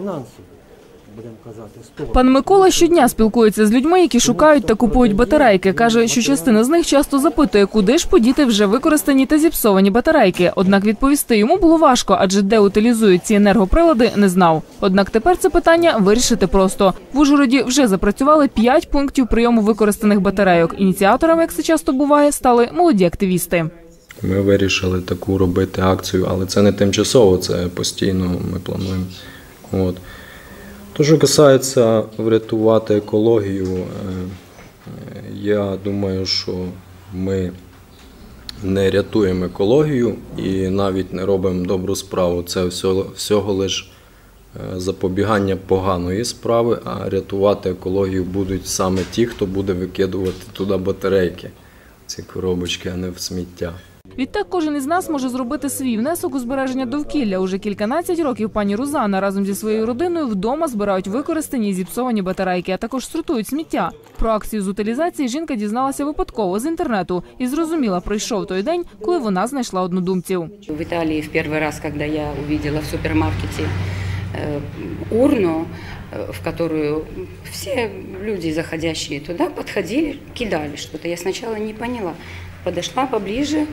Фінансово, будемо казати. Пан Микола щодня спілкується з людьми, які шукають та купують батарейки. каже, що частина з них часто запитує, куди ж подіти вже використані та зіпсовані батарейки. Однак відповісти йому було важко, адже де утилізують ці енергоприлади, не знав. Однак тепер це питання вирішити просто. В Ужгороді вже запрацювали п'ять пунктів прийому використаних батарейок. Ініціаторами, як це часто буває, стали молоді активісти. Ми вирішили таку робити акцію, але це не тимчасово, це постійно ми плануємо. От. То, що касається врятувати екологію, е, я думаю, що ми не рятуємо екологію і навіть не робимо добру справу. Це всього, всього лиш е, запобігання поганої справи, а рятувати екологію будуть саме ті, хто буде викидувати туди батарейки, ці коробочки, а не в сміття. Відтак кожен із нас може зробити свій внесок у збереження довкілля. Уже кільканадцять років пані Рузана разом зі своєю родиною вдома збирають використані і зіпсовані батарейки, а також сортують сміття. Про акцію з утилізації жінка дізналася випадково з інтернету і зрозуміла, прийшов той день, коли вона знайшла однодумців. В Италии в первый раз, когда я увидела в супермаркете э, урну, э, в которую все люди, заходящие туда, подходили, кидали что-то. Я сначала не поняла. Подошла поближе,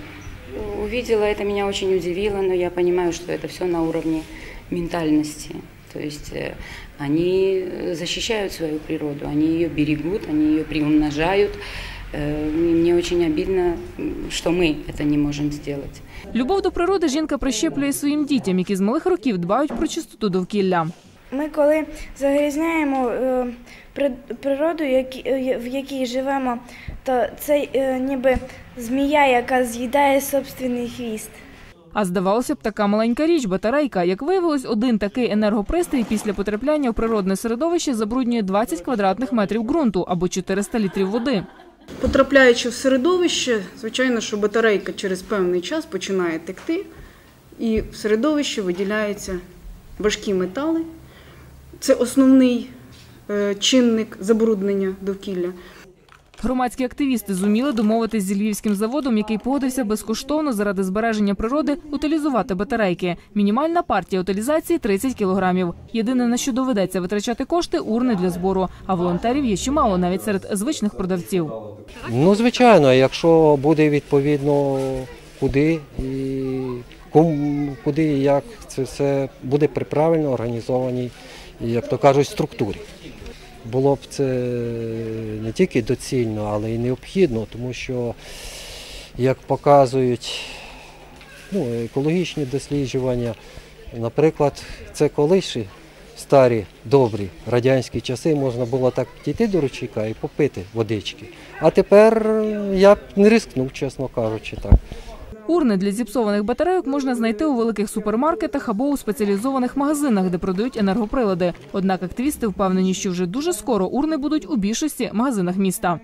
увидела это, меня очень удивило, но я понимаю, что это все на уровне ментальности. То есть э, они защищают свою природу, они ее берегут, они ее приумножают. Э, и Мне очень обидно, м, что мы это не можем сделать. Любов до природи жінка прищеплює своїм дітям, які з малих років дбають про чистоту довкілля. Ми коли загрізняємо е, природу, які- е, в якій живемо, то це е, ніби змія, яка з'їдає собственний хвіст. А здавалося б, така маленька річ батарейка. Як виявилось, один такий енергопристрій після потрапляння в природне середовище забруднює 20 квадратних метрів ґрунту або 400 літрів води. Потрапляючи в середовище, звичайно, що батарейка через певний час починає текти, і в середовище виділяються важкі метали. Це основний е, чинник забруднення довкілля. Громадські активісти зуміли домовитись зі львівським заводом, який погодився безкоштовно заради збереження природи утилізувати батарейки. Мінімальна партія утилізації 30 кілограмів. Єдине на що доведеться витрачати кошти урни для збору. А волонтерів є чимало навіть серед звичних продавців. Ну, звичайно, якщо буде відповідно куди і куди і як, це все буде при правильно організованій, як то кажуть, структурі. Було б це не тільки доцільно, але й необхідно, тому що, як показують ну, екологічні досліджування, наприклад, це колишні старі добрі радянські часи можна було так підійти до ручейка і попити водички. А тепер я б не рискнув, чесно кажучи, так. Урни для зіпсованих батарейок можна знайти у великих супермаркетах або у спеціалізованих магазинах, де продають енергоприлади. Однак активісти впевнені, що вже дуже скоро урни будуть у більшості магазинах міста.